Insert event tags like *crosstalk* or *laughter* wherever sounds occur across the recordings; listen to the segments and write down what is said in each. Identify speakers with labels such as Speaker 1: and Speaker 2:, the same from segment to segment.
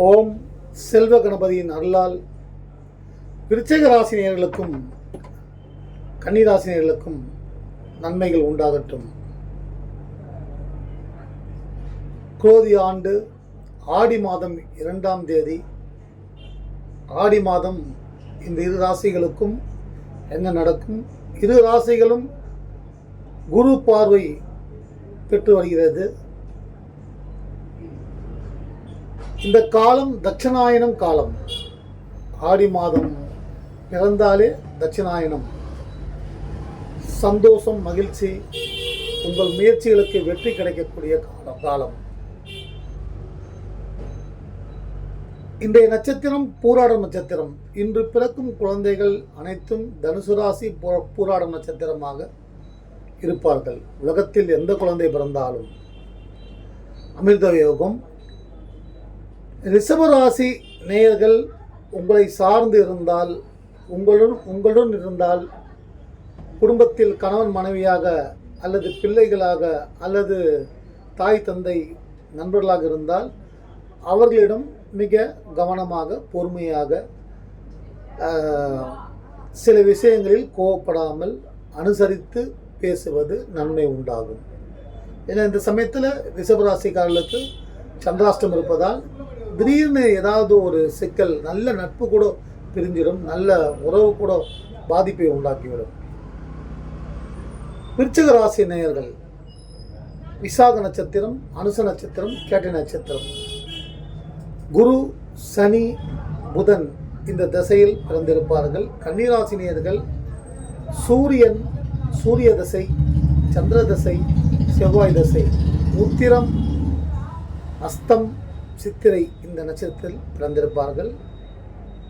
Speaker 1: ஓம் செல்வ கணபதியின் அருளால் விருச்சக ராசினியர்களுக்கும் கன்னிராசினியர்களுக்கும் நன்மைகள் உண்டாகட்டும். குரோதி ஆண்டு ஆடி மாதம் இரண்டாம் தேதி. ஆடி மாதம் இந்த இரு ராசிகளுக்கும் என்ன நடக்கும்? இரு ராசிகளும் குரு பார்வை பெற்று வருகிறது. இந்த காலம் தட்சிணாயனம் காலம். ஆடி மாதம் பிறந்தாலே தட்சிணாயனம். சந்தோஷம் மகிழ்ச்சி உங்கள் முயற்சிகளுக்கு வெற்றி கிடைக்கக்கூடிய காலம் காலம். இன்றைய நட்சத்திரம் பூராடம் நட்சத்திரம். இன்று பிறக்கும் குழந்தைகள் அனைத்தும் தனுசு ராசி பூராட பூராடம் நட்சத்திரமாக இருப்பார்கள். உலகத்தில் எந்த குழந்தை பிறந்தாலும். அமிர்த யோகம் ரிஷபராசி நேயர்கள் உங்களை சார்ந்து இருந்தால் உங்களுடன் உங்களுடன் இருந்தால் குடும்பத்தில் கணவன் மனைவியாக அல்லது பிள்ளைகளாக அல்லது தாய் தந்தை நண்பர்களாக இருந்தால் அவர்களிடம் மிக கவனமாக பொறுமையாக சில விஷயங்களில் கோவப்படாமல் அனுசரித்து பேசுவது நன்மை உண்டாகும். ஏன்னா இந்த சமயத்தில் ரிஷபராசிக்காரர்களுக்கு சந்திராஷ்டம் இருப்பதால் திடீர்னு ஏதாவது ஒரு சிக்கல் நல்ல நட்பு கூட பிரிஞ்சிடும் நல்ல உறவு கூட பாதிப்பை உண்டாக்கிவிடும். விருச்சிக ராசி நேயர்கள் விசாக நட்சத்திரம் அனுச நட்சத்திரம் கேட்டை நட்சத்திரம். குரு சனி புதன் இந்த திசையில் பிறந்திருப்பார்கள். கன்னிராசி நேயர்கள் சூரியன் சூரிய தசை சந்திர தசை செவ்வாய் தசை உத்திரம் அஸ்தம் சித்திரை இந்த நட்சத்திரத்தில் பிறந்திருப்பார்கள்.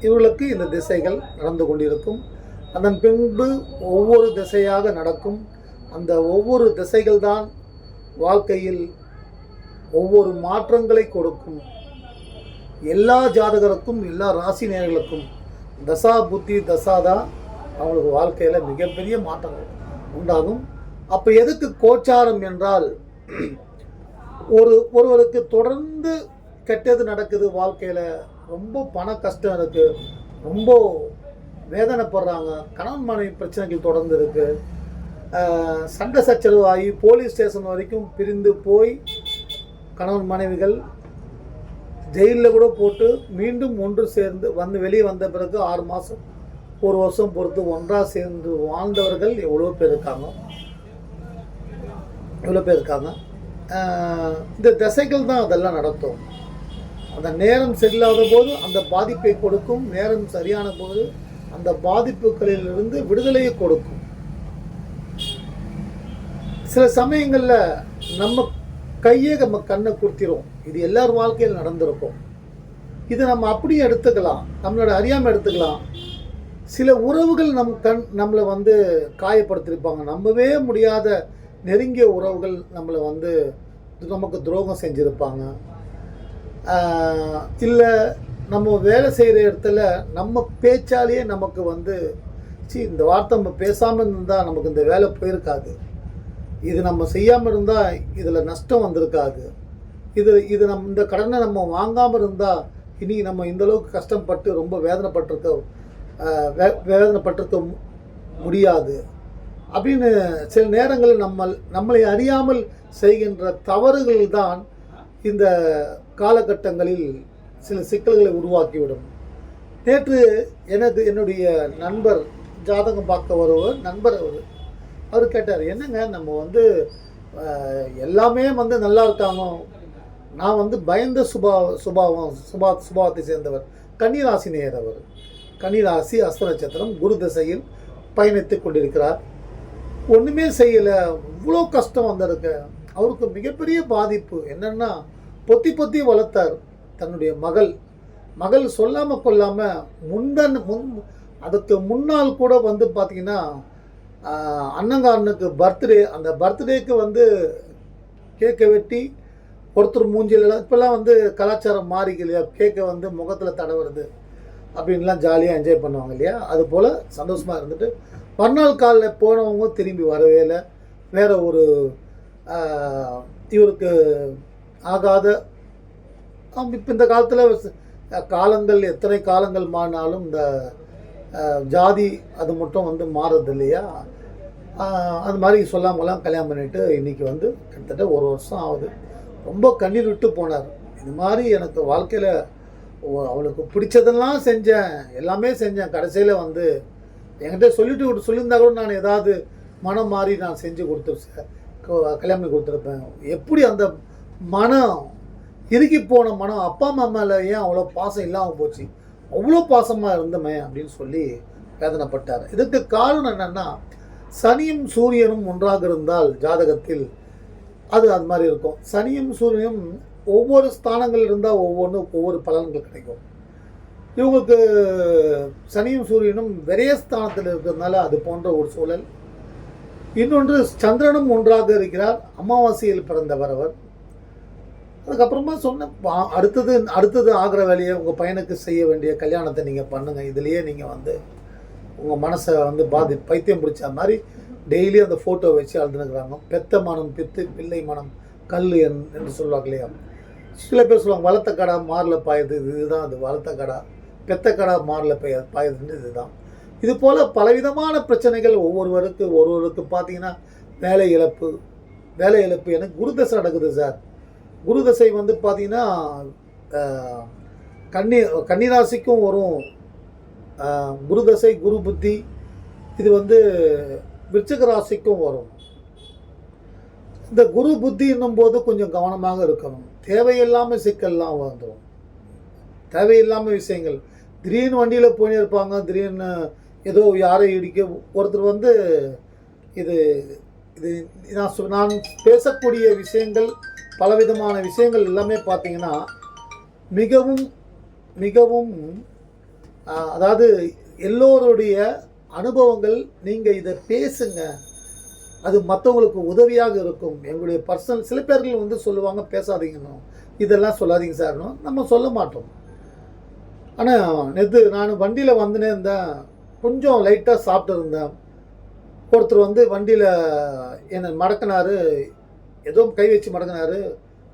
Speaker 1: இவர்களுக்கு இந்த திசைகள் நடந்து கொண்டிருக்கும். அதன் பின்பு ஒவ்வொரு திசையாக நடக்கும். அந்த ஒவ்வொரு திசைகள் தான் வாழ்க்கையில் ஒவ்வொரு மாற்றங்களை கொடுக்கும். எல்லா ஜாதகருக்கும் எல்லா ராசி நேர்களுக்கும் தசா புத்தி தசா தான் அவங்களுக்கு வாழ்க்கையில் மிகப்பெரிய மாற்றங்கள் உண்டாகும். அப்போ எதுக்கு கோச்சாரம் என்றால் ஒரு ஒருவருக்கு தொடர்ந்து கெட்டது நடக்குது வாழ்க்கையில். ரொம்ப பண கஷ்டம் இருக்குது ரொம்ப வேதனைப்படுறாங்க. கணவன் மனைவி பிரச்சனைகள் தொடர்ந்து இருக்குது சண்டை சச்சரவு ஆகி போலீஸ் ஸ்டேஷன் வரைக்கும் பிரிந்து போய் கணவன் மனைவிகள் ஜெயிலில் கூட போட்டு மீண்டும் ஒன்று சேர்ந்து வந்து வெளியே வந்த பிறகு ஆறு மாதம் ஒரு வருஷம் பொறுத்து ஒன்றாக சேர்ந்து வாழ்ந்தவர்கள் எவ்வளோ பேர் இருக்காங்க? எவ்வளோ பேர் இருக்காங்க? இந்த திசைகள் தான் அதெல்லாம் நடத்தும். அந்த நேரம் சரியில்லாத போது அந்த பாதிப்பை கொடுக்கும் நேரம் சரியான போது அந்த பாதிப்புகளிலிருந்து விடுதலையை கொடுக்கும். சில சமயங்களில் நம்ம கையே நம்ம கண்ணை குடுத்திரும் இது எல்லார் வாழ்க்கையில் நடந்திருக்கும். இதை நம்ம அப்படியே எடுத்துக்கலாம். நம்மளோட அறியாமல் எடுத்துக்கலாம். சில உறவுகள் நம் கண் நம்மளை வந்து காயப்படுத்தியிருப்பாங்க நம்பவே முடியாத நெருங்கிய உறவுகள் நம்மளை வந்து நமக்கு துரோகம் செஞ்சுருப்பாங்க. இல்லை நம்ம வேலை செய்கிற இடத்துல நம்ம பேச்சாலேயே நமக்கு வந்து சி இந்த வார்த்தை நம்ம பேசாமல் இருந்தால் நமக்கு இந்த வேலை போயிருக்காது. இது நம்ம செய்யாமல் இருந்தால் இதில் நஷ்டம் வந்திருக்காது. இது இது நம்ம இந்த கடனை நம்ம வாங்காமல் இருந்தால் இனி நம்ம இந்தளவுக்கு கஷ்டப்பட்டு ரொம்ப வேதனைப்பட்டிருக்க வே- வேதனைப்பட்டிருக்க முடியாது. அப்படின்னு சில நேரங்களில் நம்ம நம்மளை அறியாமல் செய்கின்ற தவறுகள் தான் இந்த காலகட்டங்களில் சில சிக்கல்களை உருவாக்கிவிடும். நேற்று எனது என்னுடைய நண்பர் ஜாதகம் பார்க்க வருவர் நண்பர் அவர். அவர் கேட்டார் என்னங்க நம்ம வந்து எல்லாமே வந்து நல்லா இருக்காங்க. நான் வந்து பயந்த சுபா சுபாவம் சுபா சுபாவத்தை சேர்ந்தவர் கன்னிராசி நேயர் அவர். கன்னிராசி அஸ்த நட்சத்திரம் குரு திசையில் பயணித்துக் கொண்டிருக்கிறார். ஒன்றுமே செய்யலை. இவ்வளோ கஷ்டம் வந்திருக்கு. அவருக்கு மிகப்பெரிய பாதிப்பு என்னென்னா பொத்தி பொத்தி வளர்த்தார் தன்னுடைய மகள். மகள் சொல்லாமல் கொள்ளாமல் முந்தன் முன் அதுக்கு முன்னால் கூட வந்து பார்த்தீங்கன்னா ஆஹ், அண்ணங்காரனுக்கு பர்த்டே அந்த பர்த்டேக்கு வந்து கேக்கை வெட்டி ஒருத்தர் மூஞ்சில இப்போல்லாம் வந்து கலாச்சாரம் மாறிக்கு இல்லையா? கேக்கை வந்து முகத்தில் தடவுறது அப்படின்லாம் ஜாலியாக என்ஜாய் பண்ணுவாங்க இல்லையா? அது போல் சந்தோஷமாக இருந்துட்டு மறுநாள் காலில் போனவங்க திரும்பி வரவே இல்லை. வேறு ஒரு இவருக்கு ஆகாத. இப்போ இந்த காலத்தில் காலங்கள் எத்தனை காலங்கள் மாறினாலும் இந்த ஜாதி அது மட்டும் வந்து மாறுறது இல்லையா அது மாதிரி சொல்லாமலாம் கல்யாணம் பண்ணிட்டு இன்றைக்கி வந்து கிட்டத்தட்ட ஒரு வருஷம் ஆகுது. ரொம்ப கண்ணீர் விட்டு போனார். இது மாதிரி எனக்கு வாழ்க்கையில் அவளுக்கு பிடிச்சதெல்லாம் செஞ்சேன். எல்லாமே செஞ்சேன். கடைசியில் வந்து என்கிட்ட சொல்லிட்டு சொல்லியிருந்தா கூட நான் ஏதாவது மனம் மாறி நான் செஞ்சு கொடுத்து கல்யாணம் பண்ணி கொடுத்துருப்பேன். எப்படி அந்த மனம். இறுக்கி போன மனம்? அப்பா அம்மா மேலே ஏன் அவ்வளோ பாசம் இல்லாமல் போச்சு? அவ்வளோ பாசமாக இருந்தமே அப்படின்னு சொல்லி வேதனைப்பட்டார். இதுக்கு காரணம் என்னென்னா சனியும் சூரியனும் ஒன்றாக இருந்தால் ஜாதகத்தில் அது அது மாதிரி இருக்கும். சனியும் சூரியனும் ஒவ்வொரு ஸ்தானங்கள் இருந்தால் ஒவ்வொன்றும் ஒவ்வொரு பலன்கள் கிடைக்கும். இவங்களுக்கு சனியும் சூரியனும் விரயஸ்தானத்தில் இருக்கிறதுனால அது போன்ற ஒரு சூழல். இன்னொன்று சந்திரனும் ஒன்றாக இருக்கிறார். அமாவாசையில் பிறந்தவர் அவர். அதுக்கப்புறமா சொன்னேன் அடுத்தது அடுத்தது ஆகிற வேலையை உங்கள் பையனுக்கு செய்ய வேண்டிய கல்யாணத்தை நீங்கள் பண்ணுங்கள் இதுலேயே நீங்கள் வந்து உங்கள் மனசை வந்து பாதி பைத்தியம் பிடிச்ச மாதிரி டெய்லி அந்த ஃபோட்டோ வச்சு அழுதுனுக்குறாங்க பெத்த மனம் பித்து பிள்ளை மனம் கல் என்- என்று சொல்லுவாங்க இல்லையா? சில பேர் சொல்லுவாங்க வளர்த்த கடா மாரில் பாயுது இதுதான் அது வளர்த்த கடா. பெத்த கடா மாரில் பெய பாயுதுன்னு இதுதான். இது போல் பலவிதமான பிரச்சனைகள் ஒவ்வொருவருக்கு ஒருவருக்கு பார்த்தீங்கன்னா வேலை இழப்பு வேலை இழப்பு எனக்கு குருதசை நடக்குது சார். குருதசை வந்து பார்த்தீங்கன்னா கன்னி கன்னிராசிக்கும் வரும். குரு குருதசை குரு புத்தி இது வந்து விருச்சிக ராசிக்கும் வரும். இந்த குரு புத்தி என்னும் போது கொஞ்சம் கவனமாக இருக்கணும். தேவையில்லாமல் சிக்கல்லாம் வந்துடும் தேவையில்லாமல் விஷயங்கள். திடீர்னு வண்டியில் போயின்னு இருப்பாங்க. திடீர்னு ஏதோ யாரை இடிக்க ஒருத்தர் வந்து இது இது நான் சொ- நான் பேசக்கூடிய விஷயங்கள் பலவிதமான விஷயங்கள் எல்லாமே பார்த்தீங்கன்னா மிகவும் மிகவும் அதாவது எல்லோருடைய அனுபவங்கள் நீங்கள் இதை பேசுங்க. அது மற்றவங்களுக்கு உதவியாக இருக்கும். எங்களுடைய பர்சனல் சில பேர்கள் வந்து சொல்லுவாங்க பேசாதீங்கன்னு இதெல்லாம் சொல்லாதீங்க சார்னு நம்ம சொல்ல மாட்டோம். ஆனால் நேற்று நான் வண்டியில் வந்துனே இருந்தேன். கொஞ்சம் லைட்டாக சாப்பிட்டு இருந்தேன். ஒருத்தர் வந்து வண்டியில் என்னை மடக்கினார். ஏதோ கை வச்சு மடங்கினார்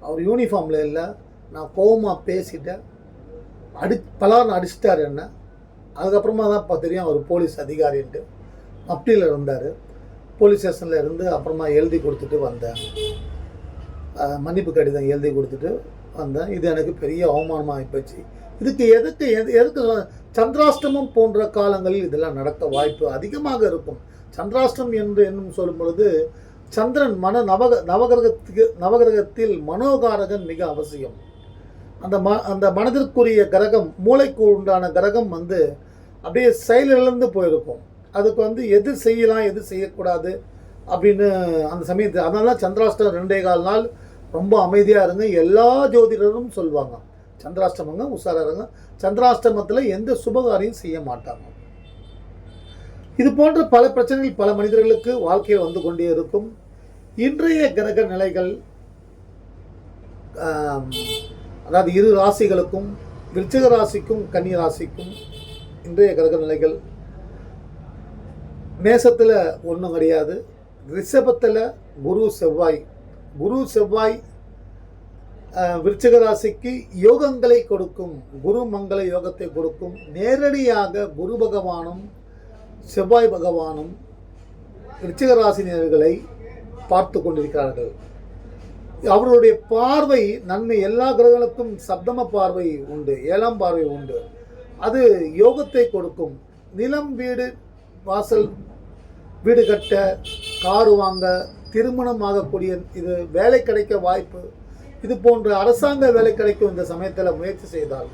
Speaker 1: அவர் யூனிஃபார்மில் இல்லை. நான் கோவமாக பேசிட்டேன். அடி பலார்னு அடிச்சிட்டார் என்ன. அதுக்கப்புறமா தான் இப்போ தெரியும் அவர் போலீஸ் அதிகாரின்ட்டு. மப்டியில் இருந்தார். போலீஸ் ஸ்டேஷனில் இருந்து அப்புறமா எழுதி கொடுத்துட்டு வந்தேன். மன்னிப்பு கடிதம் எழுதி கொடுத்துட்டு வந்தேன். இது எனக்கு பெரிய அவமானமாக ஆகிப்போச்சு இதுக்கு எதுக்கு எது எதுக்கு சந்திராஷ்டமம் போன்ற காலங்களில் இதெல்லாம் நடக்க வாய்ப்பு அதிகமாக இருக்கும். சந்திராஷ்டம் என்று என்னும் சொல்லும் பொழுது சந்திரன் மன நவக நவகிரகத்துக்கு நவகிரகத்தில் மனோகாரகன் மிக அவசியம். அந்த ம அந்த மனதிற்குரிய கிரகம் மூளைக்கு உண்டான கிரகம் வந்து அப்படியே செயலிழந்து போயிருக்கும். அதுக்கு வந்து எது செய்யலாம் எது செய்யக்கூடாது அப்படின்னு அந்த சமயத்தில் அதனால தான் சந்திராஷ்டம் ரெண்டே கால் நாள் ரொம்ப அமைதியாக இருங்க. எல்லா ஜோதிடரும் சொல்லுவாங்க சந்திராஷ்டமங்க உஷாராக இருங்க. சந்திராஷ்டமத்தில் எந்த சுபகாரியம் செய்ய மாட்டாங்க. இது போன்ற பல பிரச்சனைகள் பல மனிதர்களுக்கு வாழ்க்கையில் வந்து கொண்டே இருக்கும். இன்றைய கிரக நிலைகள் அதாவது இரு ராசிகளுக்கும் விருச்சிக ராசிக்கும் கன்னி ராசிக்கும் இன்றைய கிரக நிலைகள் மேசத்தில் ஒன்றும் கிடையாது. ரிஷபத்தில் குரு செவ்வாய். குரு செவ்வாய் விருச்சிக ராசிக்கு யோகங்களை கொடுக்கும். குரு மங்கள யோகத்தை கொடுக்கும். நேரடியாக குரு பகவானும் செவ்வாய் பகவானும் ரிச்சிகராசினியர்களை பார்த்து கொண்டிருக்கிறார்கள். அவருடைய பார்வை நன்மை எல்லா கிரகங்களுக்கும் சப்தம பார்வை உண்டு ஏழாம் பார்வை உண்டு. அது யோகத்தை கொடுக்கும். நிலம் வீடு வாசல் வீடு கட்ட காரு வாங்க திருமணம் ஆகக்கூடிய இது வேலை கிடைக்க வாய்ப்பு. இது போன்ற அரசாங்க வேலை கிடைக்கும் இந்த சமயத்தில் முயற்சி செய்தால்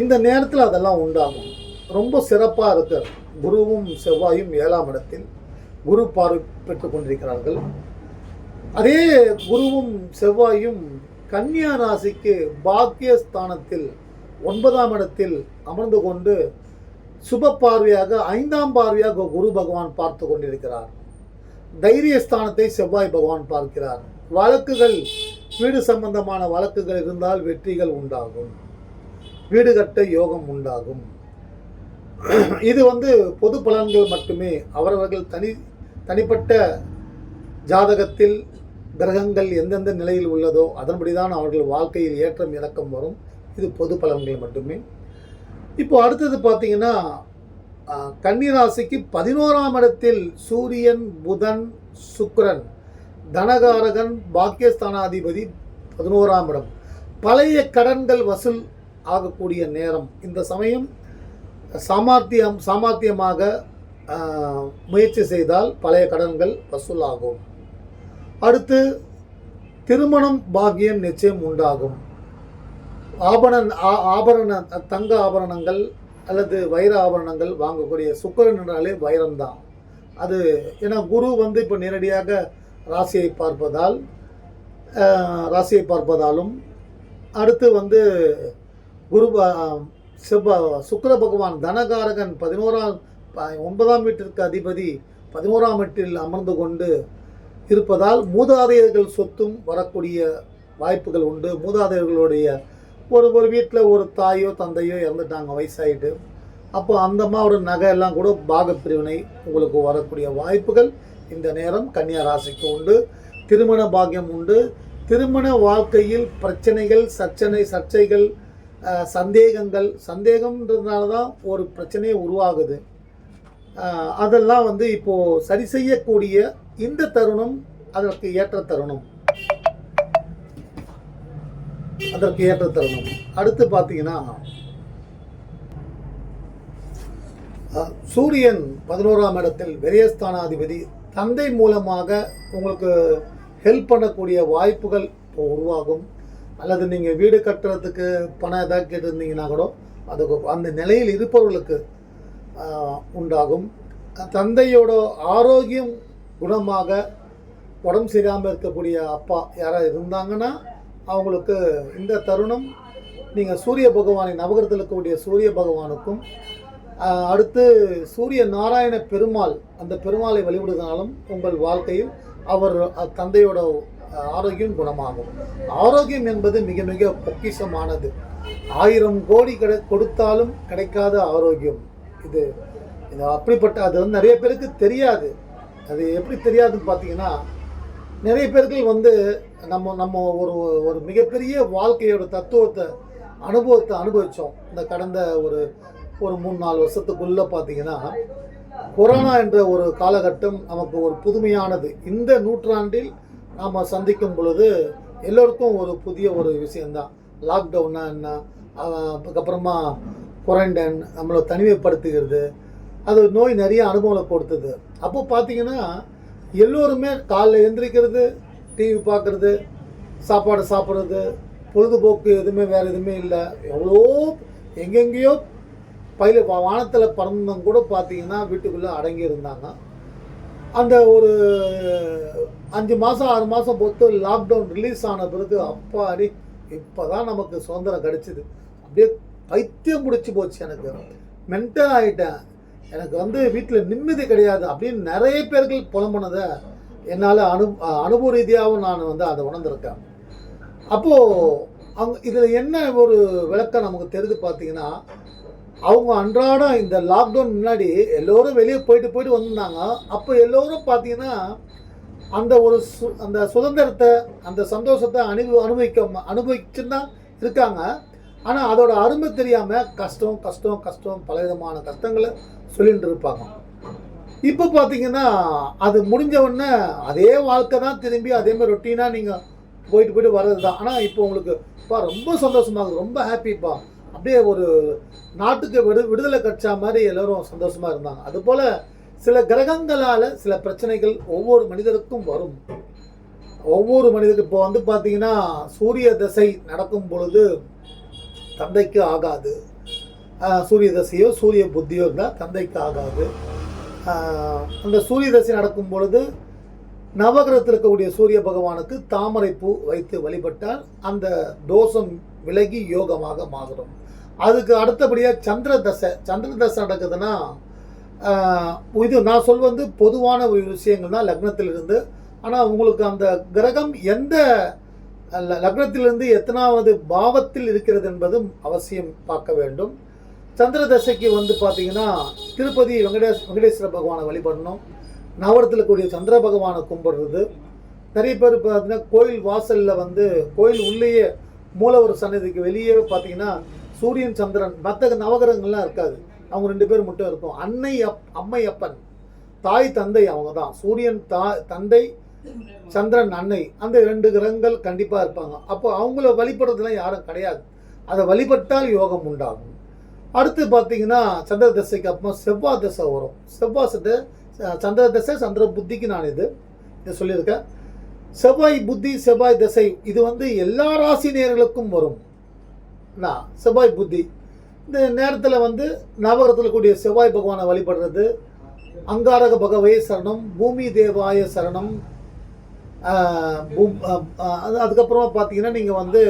Speaker 1: இந்த நேரத்தில் அதெல்லாம் உண்டாகும். ரொம்ப சிறப்பாக இருக்கார் குருவும் செவ்வாயும் ஏழாம் இடத்தில் குரு பார்வை பெற்று கொண்டிருக்கிறார்கள். அதே குருவும் செவ்வாயும் கன்னியா ராசிக்கு பாக்கியஸ்தானத்தில் ஒன்பதாம் இடத்தில் அமர்ந்து கொண்டு சுப பார்வையாக ஐந்தாம் பார்வையாக குரு பகவான் பார்த்து கொண்டிருக்கிறார். தைரியஸ்தானத்தை செவ்வாய் பகவான் பார்க்கிறார். வழக்குகள் வீடு சம்பந்தமான வழக்குகள் இருந்தால் வெற்றிகள் உண்டாகும். வீடு கட்ட யோகம் உண்டாகும். *clears throat* இது வந்து பொது பலன்கள் மட்டுமே. அவரவர்கள் தனி தனிப்பட்ட ஜாதகத்தில் கிரகங்கள் எந்தெந்த நிலையில் உள்ளதோ அதன்படி தான் அவர்கள் வாழ்க்கையில் ஏற்றம் இறக்கம் வரும். இது பொது பலன்கள் மட்டுமே. இப்போ அடுத்தது பார்த்தீங்கன்னா கன்னிராசிக்கு பதினோராம் இடத்தில் சூரியன் புதன் சுக்கரன் தனகாரகன் பாக்கியஸ்தானாதிபதி பதினோராம் இடம். பழைய கடன்கள் வசூல் ஆகக்கூடிய நேரம். இந்த சமயம் சாமர்த்தியம் சாமர்த்தியமாக முயற்சி செய்தால் பழைய கடன்கள் வசூலாகும். அடுத்து திருமணம் பாக்கியம் நிச்சயம் உண்டாகும். ஆபரண ஆ- ஆபரண தங்க ஆபரணங்கள் அல்லது வைர ஆபரணங்கள் வாங்கக்கூடிய சுக்கரன் என்றாலே வைரம்தான். அது ஏன்னா குரு வந்து இப்போ நேரடியாக ராசியை பார்ப்பதால் ராசியை பார்ப்பதாலும் அடுத்து வந்து குரு ப- சுக்கர பகவான் தனகாரகன் பதினோராம் ப- ஒன்பதாம் வீட்டிற்கு அதிபதி பதினோராம் வீட்டில் அமர்ந்து கொண்டு இருப்பதால் மூதாதையர்கள் சொத்தும் வரக்கூடிய வாய்ப்புகள் உண்டு. மூதாதையர்களுடைய ஒரு ஒரு வீட்டில் ஒரு தாயோ தந்தையோ இறந்துட்டாங்க வயசாயிட்டு. அப்போ அந்த மாதிரி நகை எல்லாம் கூட பாகப்பிரிவினை உங்களுக்கு வரக்கூடிய வாய்ப்புகள் இந்த நேரம் கன்னியா ராசிக்கு உண்டு. திருமண பாக்கியம் உண்டு. திருமண வாழ்க்கையில் பிரச்சனைகள் சர்ச்சனை சர்ச்சைகள் சந்தேகங்கள் சந்தேகம்ன்றதுனால தான் ஒரு பிரச்சனையே உருவாகுது. அதெல்லாம் வந்து இப்போது சரி செய்யக்கூடிய இந்த தருணம் அதற்கு ஏற்ற தருணம். அதற்கு ஏற்ற தருணம். அடுத்து பார்த்தீங்கன்னா சூரியன் பதினோராம் இடத்தில் விரயஸ்தானாதிபதி தந்தை மூலமாக உங்களுக்கு ஹெல்ப் பண்ணக்கூடிய வாய்ப்புகள் இப்போ உருவாகும். அல்லது நீங்கள் வீடு கட்டுறதுக்கு பணம் ஏதாவது கேட்டிருந்தீங்கன்னா கூட அதுக்கு அந்த நிலையில் இருப்பவர்களுக்கு உண்டாகும். தந்தையோட ஆரோக்கியம் குணமாக உடம்பு சரியாமல் இருக்கக்கூடிய அப்பா யாராவது இருந்தாங்கன்னா அவங்களுக்கு இந்த தருணம் நீங்கள் சூரிய பகவானை நவகரத்தில் இருக்கக்கூடிய சூரிய பகவானுக்கும் அடுத்து சூரிய நாராயண பெருமாள் அந்த பெருமாளை வழிபடுவதனாலும் உங்கள் வாழ்க்கையில் அவர் தந்தையோட ஆரோக்கியம் குணமாகும். ஆரோக்கியம் என்பது மிக மிக பொக்கிஷமானது. ஆயிரம் கோடி கிடை கொடுத்தாலும் கிடைக்காத ஆரோக்கியம். இது இது அப்படிப்பட்ட அது வந்து நிறைய பேருக்கு தெரியாது. அது எப்படி தெரியாதுன்னு பார்த்தீங்கன்னா நிறைய பேர்கள் வந்து நம்ம நம்ம ஒரு ஒரு மிகப்பெரிய வாழ்க்கையோட தத்துவத்தை அனுபவத்தை அனுபவித்தோம் இந்த கடந்த ஒரு ஒரு மூணு நாலு வருஷத்துக்குள்ளே பார்த்தீங்கன்னா கொரோனா என்ற ஒரு காலகட்டம் நமக்கு ஒரு புதுமையானது. இந்த நூற்றாண்டில் நாம் சந்திக்கும் பொழுது எல்லோருக்கும் ஒரு புதிய ஒரு விஷயந்தான் லாக்டவுன்னா என்ன? அதுக்கப்புறமா குவாரண்டைன் நம்மளை தனிமைப்படுத்துகிறது. அது நோய் நிறைய அனுபவங்களை கொடுத்தது. அப்போ பார்த்தீங்கன்னா எல்லோருமே காலைல எந்திரிக்கிறது டிவி பார்க்குறது சாப்பாடு சாப்பிட்றது பொழுதுபோக்கு எதுவுமே வேறு எதுவுமே இல்லை. எவ்வளோ எங்கெங்கேயோ பயில வானத்தில் பறந்தவங்க கூட பார்த்தீங்கன்னா வீட்டுக்குள்ளே அடங்கி இருந்தாங்க. அந்த ஒரு அஞ்சு மாதம் ஆறு மாதம் பொறுத்து லாக்டவுன் ரிலீஸ் ஆன பிறகு அப்பா அடி இப்போ தான் நமக்கு சுதந்திரம் கிடச்சிது. அப்படியே பைத்தியம் முடிச்சு போச்சு எனக்கு. மென்டல் ஆகிட்டேன் எனக்கு வந்து வீட்டில் நிம்மதி கிடையாது அப்படின்னு நிறைய பேர்கள் புலம்புனதை என்னால் அனு அனுபவ ரீதியாகவும் நான் வந்து அதை உணர்ந்திருக்கேன். அப்போது அவங்க இதில் என்ன ஒரு விளக்கம் நமக்கு தெரிஞ்சு பார்த்தீங்கன்னா அவங்க அன்றாடம் இந்த லாக்டவுன் முன்னாடி எல்லோரும் வெளியே போயிட்டு போயிட்டு வந்திருந்தாங்க. அப்போ எல்லோரும் பார்த்தீங்கன்னா அந்த ஒரு சு அந்த சுதந்திரத்தை அந்த சந்தோஷத்தை அனுபவி அனுபவிக்க அனுபவிச்சுன்னு தான் இருக்காங்க. ஆனால் அதோட அருமை தெரியாமல் கஷ்டம் கஷ்டம் கஷ்டம் பலவிதமான கஷ்டங்களை சொல்லிட்டு இருப்பாங்க. இப்போ பார்த்தீங்கன்னா அது முடிஞ்ச உடனே அதே வாழ்க்கை தான் திரும்பி அதே மாதிரி ரொட்டீனாக நீங்கள் போயிட்டு போயிட்டு வர்றது தான் ஆனால் இப்போ உங்களுக்கு இப்போ ரொம்ப சந்தோஷமாக ரொம்ப ஹாப்பிப்பா அப்படியே ஒரு நாட்டுக்கு விடு விடுதலை கட்சா மாதிரி எல்லோரும் சந்தோஷமாக இருந்தாங்க. அதுபோல் சில கிரகங்களால் சில பிரச்சனைகள் ஒவ்வொரு மனிதருக்கும் வரும். ஒவ்வொரு மனிதருக்கு இப்போ வந்து பார்த்தீங்கன்னா சூரிய தசை நடக்கும் பொழுது தந்தைக்கு ஆகாது. சூரிய தசையோ சூரிய புத்தியோ இருந்தால் தந்தைக்கு ஆகாது. அந்த சூரிய தசை நடக்கும் பொழுது நவகிரகத்தில் இருக்கக்கூடிய சூரிய பகவானுக்கு தாமரை பூ வைத்து வழிபட்டால் அந்த தோஷம் விலகி யோகமாக மாறும். அதுக்கு அடுத்தபடியாக சந்திர தசை. சந்திர தசை நடக்குதுன்னா இது நான் சொல்வது பொதுவான ஒரு விஷயங்கள் தான் லக்னத்திலிருந்து. ஆனால் உங்களுக்கு அந்த கிரகம் எந்த லக்னத்திலிருந்து எத்தனாவது பாவத்தில் இருக்கிறது என்பதும் அவசியம் பார்க்க வேண்டும். சந்திர தசைக்கு வந்து பார்த்தீங்கன்னா திருப்பதி வெங்கடேஷ் வெங்கடேஸ்வர பகவானை வழிபடணும். நவரத்தில் கூடிய சந்திர பகவானை கும்பிடுறது. நிறைய பேர் பார்த்தீங்கன்னா கோயில் வாசலில் வந்து கோயில் உள்ளேயே மூலவர் சன்னதிக்கு வெளியே பார்த்தீங்கன்னா சூரியன் சந்திரன் மற்ற நவகிரகங்கள்லாம் இருக்காது. அவங்க ரெண்டு பேர் மட்டும் இருக்கும். அன்னை அப் அம்மை அப்பன். தாய் தந்தை அவங்க தான். சூரியன் தா தந்தை சந்திரன் அன்னை. அந்த ரெண்டு கிரகங்கள் கண்டிப்பாக இருப்பாங்க. அப்போ அவங்கள வழிபடுறதுலாம் யாரும் கிடையாது. அதை வழிபட்டால் யோகம் உண்டாகும். அடுத்து பார்த்தீங்கன்னா சந்திர தசைக்கு அப்புறமா செவ்வாய் தசை வரும். செவ்வாய் சதை சந்திர தசை சந்திர புத்திக்கு நான் இது இதை சொல்லியிருக்கேன். செவ்வாய் புத்தி செவ்வாய் தசை இது வந்து எல்லா ராசி நேர்களுக்கும் வரும். நான் செவ்வாய் புத்தி. இந்த நேரத்தில் வந்து நவரத்தில் கூடிய செவ்வாய் பகவானை வழிபடுறது அங்காரக பகவே சரணம் பூமி தேவாய சரணம் அது அதுக்கப்புறமா பார்த்தீங்கன்னா நீங்கள் வந்து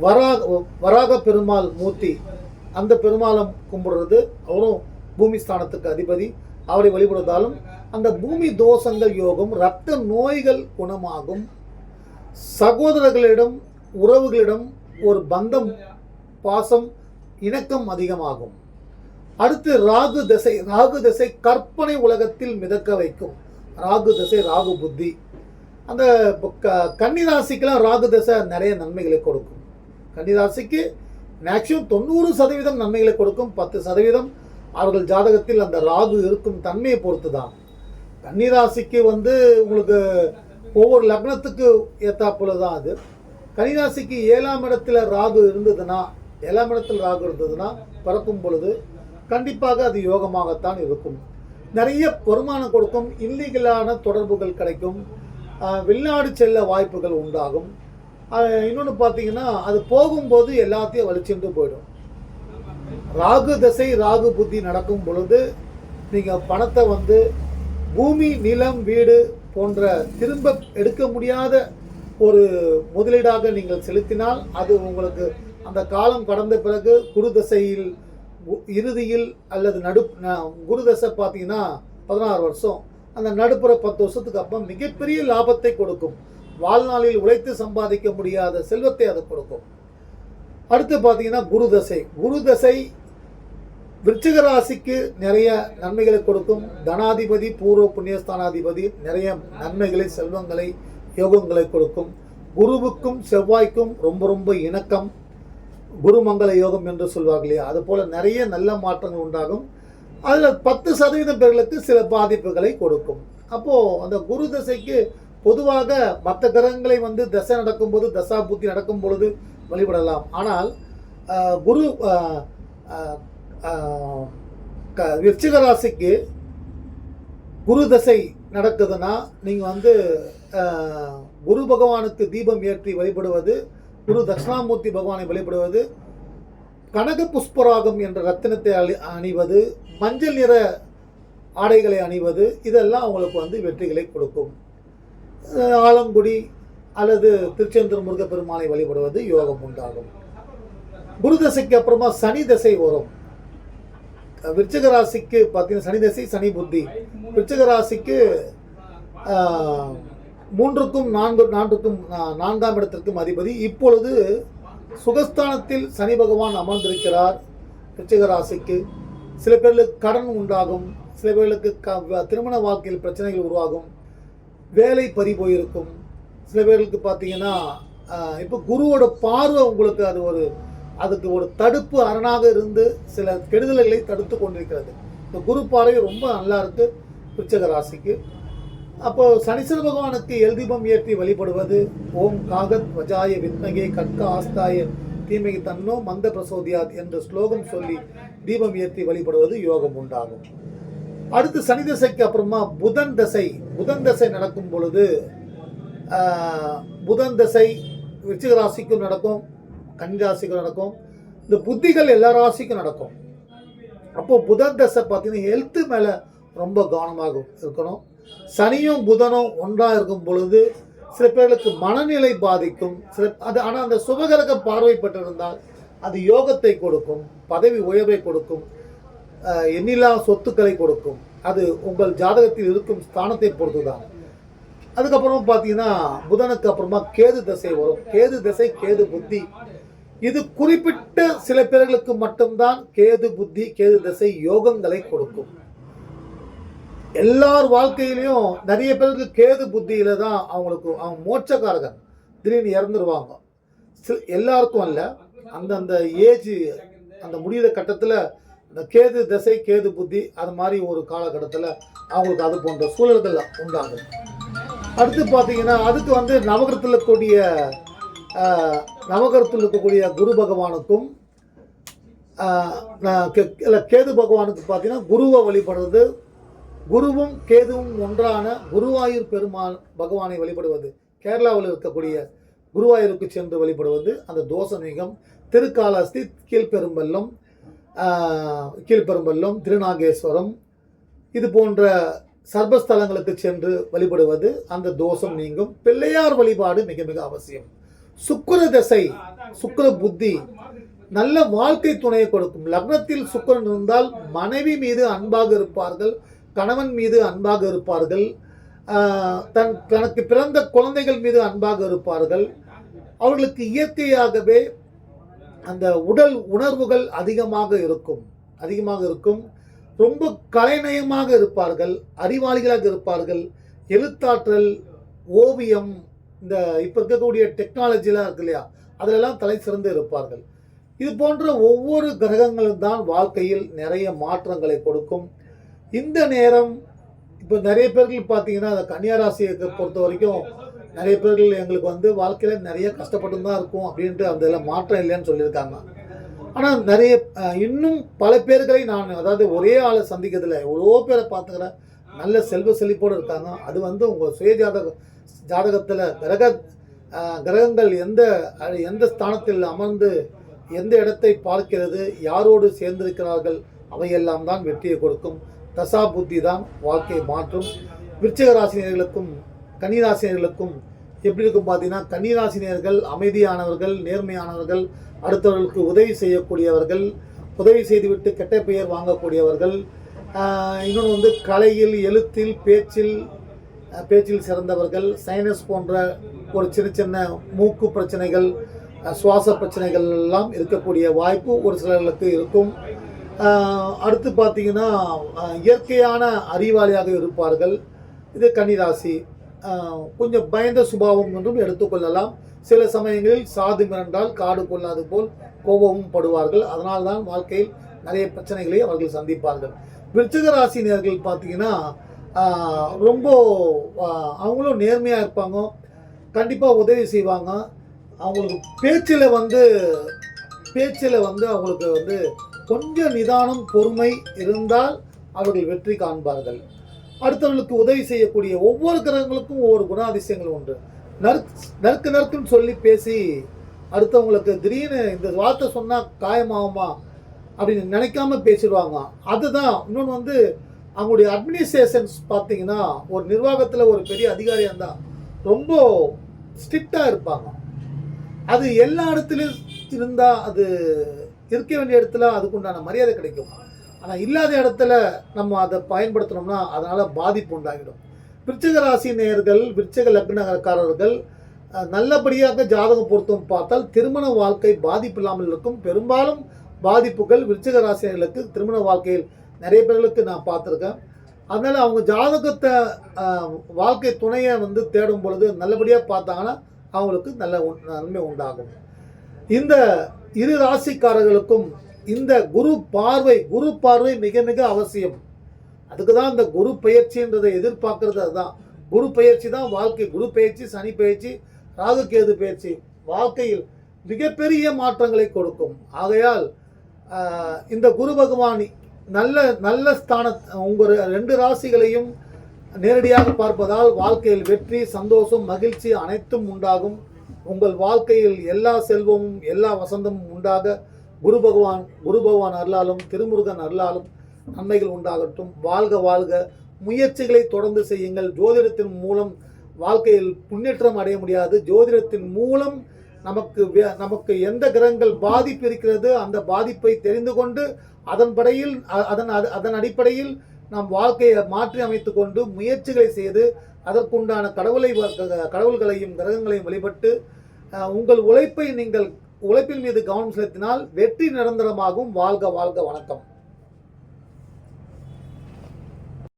Speaker 1: வராக வராக பெருமாள் மூர்த்தி அந்த பெருமாளை கும்பிடுறது அவரும் பூமி ஸ்தானத்துக்கு அதிபதி அவரை வழிபடுவதாலும் அந்த பூமி தோஷங்கள் யோகம் ரத்த நோய்கள் குணமாகும் சகோதரர்களிடம் உறவுகளிடம் ஒரு பந்தம் பாசம் இணக்கம் அதிகமாகும். அடுத்து ராகு திசை ராகு திசை கற்பனை உலகத்தில் மிதக்க வைக்கும். ராகு திசை ராகு புத்தி. அந்த கன்னிராசிக்கெல்லாம் ராகு திசை நிறைய நன்மைகளை கொடுக்கும். கன்னிராசிக்கு மேக்சிமம் தொண்ணூறு சதவீதம் நன்மைகளை கொடுக்கும் பத்து சதவீதம். அவர்கள் ஜாதகத்தில் அந்த ராகு இருக்கும் தன்மையை பொறுத்து தான் கன்னிராசிக்கு வந்து உங்களுக்கு ஒவ்வொரு லக்னத்துக்கு ஏத்தாப்புல தான் அது. கனிராசிக்கு ஏழாம் இடத்துல ராகு இருந்ததுன்னா ஏழாம் இடத்தில் ராகு இருந்ததுன்னா பறக்கும் பொழுது கண்டிப்பாக அது யோகமாகத்தான் இருக்கும். நிறைய வருமானம் கொடுக்கும் இல்லீகலான தொடர்புகள் கிடைக்கும் வெளிநாடு செல்ல வாய்ப்புகள் உண்டாகும். இன்னொன்று பார்த்தீங்கன்னா அது போகும்போது எல்லாத்தையும் வலிச்சுட்டு போயிடும். ராகு தசை ராகு புத்தி நடக்கும் பொழுது நீங்கள் பணத்தை வந்து பூமி நிலம் வீடு போன்ற திரும்ப எடுக்க முடியாத ஒரு முதலீடாக நீங்கள் செலுத்தினால் அது உங்களுக்கு அந்த காலம் கடந்த பிறகு குரு தசையில் இறுதியில் அல்லது நடு ந- குரு தசை பார்த்தீங்கன்னா பதினாறு வருஷம். அந்த நடுப்புற பத்து வருஷத்துக்கு அப்புறம் மிகப்பெரிய லாபத்தை கொடுக்கும். வாழ்நாளில் உழைத்து சம்பாதிக்க முடியாத செல்வத்தை அது கொடுக்கும். அடுத்து பார்த்தீங்கன்னா குரு தசை குரு தசை விருச்சிக ராசிக்கு நிறைய நன்மைகளை கொடுக்கும். தனாதிபதி பூர்வ புண்ணியஸ்தானாதிபதி நிறைய நன்மைகளை செல்வங்களை யோகங்களை கொடுக்கும். குருவுக்கும் செவ்வாய்க்கும் ரொம்ப ரொம்ப இணக்கம். குருமங்கள யோகம் என்று சொல்வாங்க இல்லையா? அது போல் நிறைய நல்ல மாற்றங்கள் உண்டாகும். அதில் பத்து சதவீதம் பேர்களுக்கு சில பாதிப்புகளை கொடுக்கும். அப்போது அந்த குரு தசைக்கு பொதுவாக மற்ற கிரகங்களை வந்து தசை நடக்கும்போது தசா புத்தி நடக்கும் பொழுது வழிபடலாம். ஆனால் குரு க- விருச்சிக ராசிக்கு குரு தசை நடக்குதுன்னா நீங்கள் வந்து குரு பகவானுக்கு தீபம் ஏற்றி வழிபடுவது குரு தட்சிணாமூர்த்தி பகவானை வழிபடுவது கனக புஷ்பராகம் என்ற ரத்தினத்தை அணி அணிவது மஞ்சள் நிற ஆடைகளை அணிவது இதெல்லாம் அவங்களுக்கு வந்து வெற்றிகளை கொடுக்கும். ஆலங்குடி அல்லது திருச்செந்தூர் முருகப்பெருமானை வழிபடுவது யோகம் உண்டாகும். குரு தசைக்கு அப்புறமா சனி தசை வரும். விருச்சக ராசிக்கு பார்த்தீங்கன்னா சனி தசை சனி புத்தி. விருச்சக ராசிக்கு மூன்றுக்கும் நான்கு நான்குக்கும் நான்காம் இடத்திற்கும் அதிபதி. இப்பொழுது சுகஸ்தானத்தில் சனி பகவான் அமர்ந்திருக்கிறார் விருச்சக ராசிக்கு. சில பேர்களுக்கு கடன் உண்டாகும். சில பேர்களுக்கு க திருமண வாழ்க்கையில் பிரச்சனைகள் உருவாகும். வேலை பறி போயிருக்கும். சில பேர்களுக்கு பார்த்தீங்கன்னா இப்போ குருவோட பார்வை உங்களுக்கு அது ஒரு அதுக்கு ஒரு தடுப்பு அரணாக இருந்து சில கெடுதல்களை தடுத்து கொண்டிருக்கிறது. இந்த குரு பார்வை ரொம்ப நல்லா இருக்கு விருச்சிக ராசிக்கு. அப்போ சனீஸ்வர பகவானுக்கு எல் தீபம் ஏற்றி வழிபடுவது ஓம் காகத் வஜாய வித்மகே கற்க ஆஸ்தாய தீமை தன்னோ மந்த பிரசோதியாத் என்ற ஸ்லோகம் சொல்லி தீபம் ஏற்றி வழிபடுவது யோகம் உண்டாகும். அடுத்து சனி தசைக்கு அப்புறமா புதன் தசை. புதன் தசை நடக்கும் பொழுது புதன் தசை விருச்சிக ராசிக்கும் நடக்கும். கன்னிராசிக்கும் நடக்கும். இந்த புத்திகள் எல்லா ராசிக்கும் நடக்கும். அப்போ புதன் தசை பார்த்தீங்கன்னா ஹெல்த்து மேலே ரொம்ப கவனமாக இருக்கணும். சனியும் புதனும் ஒன்றாக இருக்கும் பொழுது சில பேர்களுக்கு மனநிலை பாதிக்கும். சில அது ஆனால் அந்த சுபகரக பார்வைப்பட்டிருந்தால் அது யோகத்தை கொடுக்கும் பதவி உயர்வை கொடுக்கும் எண்ணிலா சொத்துக்களை கொடுக்கும். அது உங்கள் ஜாதகத்தில் இருக்கும் ஸ்தானத்தை பொறுத்து தான் அதுக்கப்புறம் பார்த்தீங்கன்னா புதனுக்கு அப்புறமா கேது தசை வரும். கேது தசை கேது புத்தி. இது குறிப்பிட்ட சில பேர்களுக்கு மட்டும்தான் கேது புத்தி கேது தசை யோகங்களை கொடுக்கும். எல்லார் வாழ்க்கையிலையும் நிறைய பேருக்கு கேது புத்தியில தான் அவங்களுக்கு அவங்க மோட்சக்காரகன். திடீர்னு இறந்துருவாங்க. சில எல்லாருக்கும் அல்ல அந்தந்த ஏஜ் அந்த முடிகிற கட்டத்தில் அந்த கேது திசை கேது புத்தி அது மாதிரி ஒரு காலகட்டத்தில் அவங்களுக்கு அது போன்ற சூழல்கள் உண்டாகும். அடுத்து பார்த்தீங்கன்னா அதுக்கு வந்து நவகிரத்தில் இருக்கக்கூடிய நவகரத்தில் இருக்கக்கூடிய குரு பகவானுக்கும் இல்லை நான் கேது பகவானுக்கு பார்த்தீங்கன்னா குருவை வழிபடுறது குருவும் கேதுவும் ஒன்றான குருவாயூர் பெருமாள் பகவானை வழிபடுவது கேரளாவில் இருக்கக்கூடிய குருவாயூருக்கு சென்று வழிபடுவது அந்த தோஷ திருக்காலஸ்தி கீழ்பெரும்பள்ளம் கீழ்பெரும்பள்ளம் திருநாகேஸ்வரம் இது போன்ற சர்வஸ்தலங்களுக்கு சென்று வழிபடுவது அந்த தோஷம் நீங்கும். பிள்ளையார் வழிபாடு மிக மிக அவசியம். சுக்கர தசை சுக்கர புத்தி நல்ல வாழ்க்கை துணையை கொடுக்கும். லக்னத்தில் சுக்கரன் இருந்தால் மனைவி மீது அன்பாக இருப்பார்கள் கணவன் மீது அன்பாக இருப்பார்கள் தன் தனக்கு பிறந்த குழந்தைகள் மீது அன்பாக இருப்பார்கள். அவர்களுக்கு இயற்கையாகவே அந்த உடல் உணர்வுகள் அதிகமாக இருக்கும் அதிகமாக இருக்கும். ரொம்ப கலைநயமாக இருப்பார்கள் அறிவாளிகளாக இருப்பார்கள். எழுத்தாற்றல் ஓவியம் இந்த இப்போ இருக்கக்கூடிய டெக்னாலஜிலாம் இருக்கு இல்லையா? அதிலெல்லாம் தலை சிறந்து இருப்பார்கள். இது போன்ற ஒவ்வொரு கிரகங்களும் தான் வாழ்க்கையில் நிறைய மாற்றங்களை கொடுக்கும். இந்த நேரம் இப்போ நிறைய பேர்கள் பார்த்தீங்கன்னா அந்த கன்னியாராசியை பொறுத்த வரைக்கும் நிறைய பேர்கள் எங்களுக்கு வந்து வாழ்க்கையில் நிறைய கஷ்டப்பட்டு தான் இருக்கும் அப்படின்ட்டு அந்த இதில் மாற்றம் இல்லைன்னு சொல்லியிருக்காங்க. ஆனால் நிறைய இன்னும் பல பேர்களை நான் அதாவது ஒரே ஆளை சந்திக்கிறதுல எவ்வளோ பேரை பார்த்துக்கிறேன். நல்ல செல்வ செழிப்போடு இருக்காங்க. அது வந்து உங்கள் சுயஜாதக ஜாதகத்தில் கிரக கிரகங்கள் எந்த எந்த ஸ்தானத்தில் அமர்ந்து எந்த இடத்தை பார்க்கிறது யாரோடு சேர்ந்திருக்கிறார்கள் அவையெல்லாம் தான் வெற்றியை கொடுக்கும். தசா புத்தி தான் வாழ்க்கையை மாற்றும். விருச்சிக ராசினியர்களுக்கும் கன்னிராசினியர்களுக்கும் எப்படி இருக்கும் பார்த்தீங்கன்னா கன்னிராசினியர்கள் அமைதியானவர்கள் நேர்மையானவர்கள் அடுத்தவர்களுக்கு உதவி செய்யக்கூடியவர்கள் உதவி செய்துவிட்டு கெட்ட பெயர் வாங்கக்கூடியவர்கள் இன்னொன்று வந்து கலையில் எழுத்தில் பேச்சில் பேச்சில் சிறந்தவர்கள் சைனஸ் போன்ற ஒரு சின்ன சின்ன மூக்கு பிரச்சனைகள் சுவாச பிரச்சனைகள் எல்லாம் இருக்கக்கூடிய வாய்ப்பு ஒரு சிலர்களுக்கு இருக்கும். அடுத்து பார்த்தீங்கன்னா இயற்கையான அறிவாளியாக இருப்பார்கள். இது கன்னிராசி. கொஞ்சம் பயந்த சுபாவம் என்றும் எடுத்துக்கொள்ளலாம் சில சமயங்களில் சாது மிரண்டால் காடு கொள்ளாது போல் கோபமும் படுவார்கள். அதனால்தான் வாழ்க்கையில் நிறைய பிரச்சனைகளை அவர்கள் சந்திப்பார்கள். விருச்சிக ராசினியர்கள் பார்த்தீங்கன்னா ரொம்ப அவங்களும் நேர்மையாக இருப்பாங்க. கண்டிப்பாக உதவி செய்வாங்க. அவங்களுக்கு பேச்சில் வந்து பேச்சில் வந்து அவங்களுக்கு வந்து கொஞ்சம் நிதானம் பொறுமை இருந்தால் அவர்கள் வெற்றி காண்பார்கள். அடுத்தவர்களுக்கு உதவி செய்யக்கூடிய ஒவ்வொரு கிரகங்களுக்கும் ஒவ்வொரு குணாதிசயங்கள் உண்டு. நறுக்கு நறுக்கு நறுக்குன்னு சொல்லி பேசி அடுத்தவங்களுக்கு திடீர்னு இந்த வார்த்தை சொன்னால் காயமாகுமா அப்படின்னு நினைக்காம பேசிடுவாங்க. அதுதான் இன்னொன்று வந்து அவங்களுடைய அட்மினிஸ்ட்ரேஷன்ஸ் பார்த்தீங்கன்னா ஒரு நிர்வாகத்தில் ஒரு பெரிய அதிகாரியாக இருந்தால் ரொம்ப ஸ்ட்ரிக்டாக இருப்பாங்க. அது எல்லா இடத்துலையும் இருந்தால் அது இருக்க வேண்டிய இடத்துல அதுக்குண்டான மரியாதை கிடைக்கும். ஆனால் இல்லாத இடத்துல நம்ம அதை பயன்படுத்தினோம்னா அதனால் பாதிப்பு உண்டாகிடும். விருச்சிக ராசி நேயர்கள் விருச்சிக லக்னக்காரர்கள் நல்லபடியாக ஜாதகம் பொருத்தம் பார்த்தால் திருமண வாழ்க்கை பாதிப்பு இல்லாமல் இருக்கும். பெரும்பாலும் பாதிப்புகள் விருச்சிக ராசினர்களுக்கு திருமண வாழ்க்கையில் நிறைய பேர்களுக்கு நான் பார்த்துருக்கேன். அதனால் அவங்க ஜாதகத்தை வாழ்க்கை துணையை வந்து தேடும் பொழுது நல்லபடியாக பார்த்தாங்கன்னா அவங்களுக்கு நல்ல நன்மை உண்டாகும். இந்த இரு ராசிக்காரர்களுக்கும் இந்த குரு பார்வை குரு பார்வை மிக மிக அவசியம். அதுக்கு தான் இந்த குரு பயிற்சின்றதை எதிர்பார்க்கறது அதுதான். குரு பயிற்சி தான் வாழ்க்கை. குரு பயிற்சி சனி பயிற்சி ராகு கேது பயிற்சி வாழ்க்கையில் மிகப்பெரிய மாற்றங்களை கொடுக்கும். ஆகையால் இந்த குரு பகவான் நல்ல நல்ல ஸ்தான உங்கள் ரெண்டு ராசிகளையும் நேரடியாக பார்ப்பதால் வாழ்க்கையில் வெற்றி சந்தோஷம் மகிழ்ச்சி அனைத்தும் உண்டாகும். உங்கள் வாழ்க்கையில் எல்லா செல்வமும் எல்லா வசந்தமும் உண்டாக குரு பகவான் குரு பகவான் அருளாலும் திருமுருகன் அருளாலும் நன்மைகள் உண்டாகட்டும். வாழ்க வாழ்க. முயற்சிகளை தொடர்ந்து செய்யுங்கள். ஜோதிடத்தின் மூலம் வாழ்க்கையில் முன்னேற்றம் அடைய முடியாது. ஜோதிடத்தின் மூலம் நமக்கு நமக்கு எந்த கிரகங்கள் பாதிப்பு இருக்கிறது அந்த பாதிப்பை தெரிந்து கொண்டு அதன்படையில் அதன் அது- அதன் அடிப்படையில் நாம் வாழ்க்கையை மாற்றி அமைத்து கொண்டு முயற்சிகளை செய்து அதற்குண்டான கடவுளை வ- கடவுள்களையும் கிரகங்களையும் வழிபட்டு உங்கள் உழைப்பை நீங்கள் உழைப்பின் மீது கவனம் செலுத்தினால் வெற்றி நிரந்தரமாகும். வாழ்க வாழ்க வணக்கம்.